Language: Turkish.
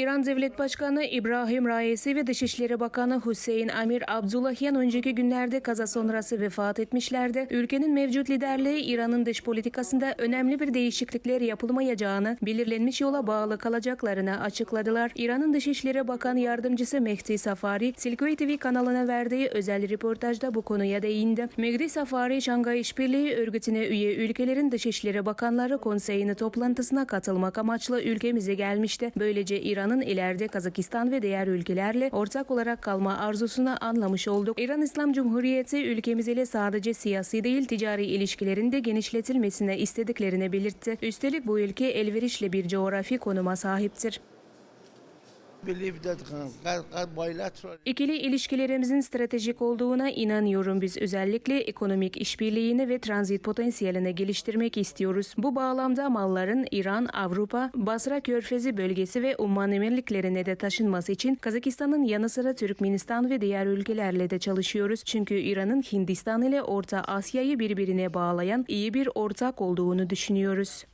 İran Devlet Başkanı İbrahim Raisi ve Dışişleri Bakanı Hüseyin Amir Abdullahyan önceki günlerde kaza sonrası vefat etmişlerdi. Ülkenin mevcut liderliği İran'ın dış politikasında önemli bir değişiklikler yapılmayacağını, belirlenmiş yola bağlı kalacaklarını açıkladılar. İran'ın Dışişleri Bakan Yardımcısı Mehdi Safari, Silkoi TV kanalına verdiği özel röportajda bu konuya değindi. Mehdi Safari, Şangay İşbirliği Örgütü'ne üye ülkelerin Dışişleri Bakanları Konseyi'nin toplantısına katılmak amaçlı ülkemize gelmişti. Böylece İran'ın ileride Kazakistan ve diğer ülkelerle ortak olarak kalma arzusunu anlamış olduk. İran İslam Cumhuriyeti ülkemiz ile sadece siyasi değil ticari ilişkilerin de genişletilmesine istediklerini belirtti. Üstelik bu ülke elverişli bir coğrafi konuma sahiptir. İkili ilişkilerimizin stratejik olduğuna inanıyorum. Biz özellikle ekonomik işbirliğini ve transit potansiyelini geliştirmek istiyoruz. Bu bağlamda malların İran, Avrupa, Basra Körfezi bölgesi ve Umman Emirliklerine de taşınması için Kazakistan'ın yanı sıra Türkmenistan ve diğer ülkelerle de çalışıyoruz. Çünkü İran'ın Hindistan ile Orta Asya'yı birbirine bağlayan iyi bir ortak olduğunu düşünüyoruz.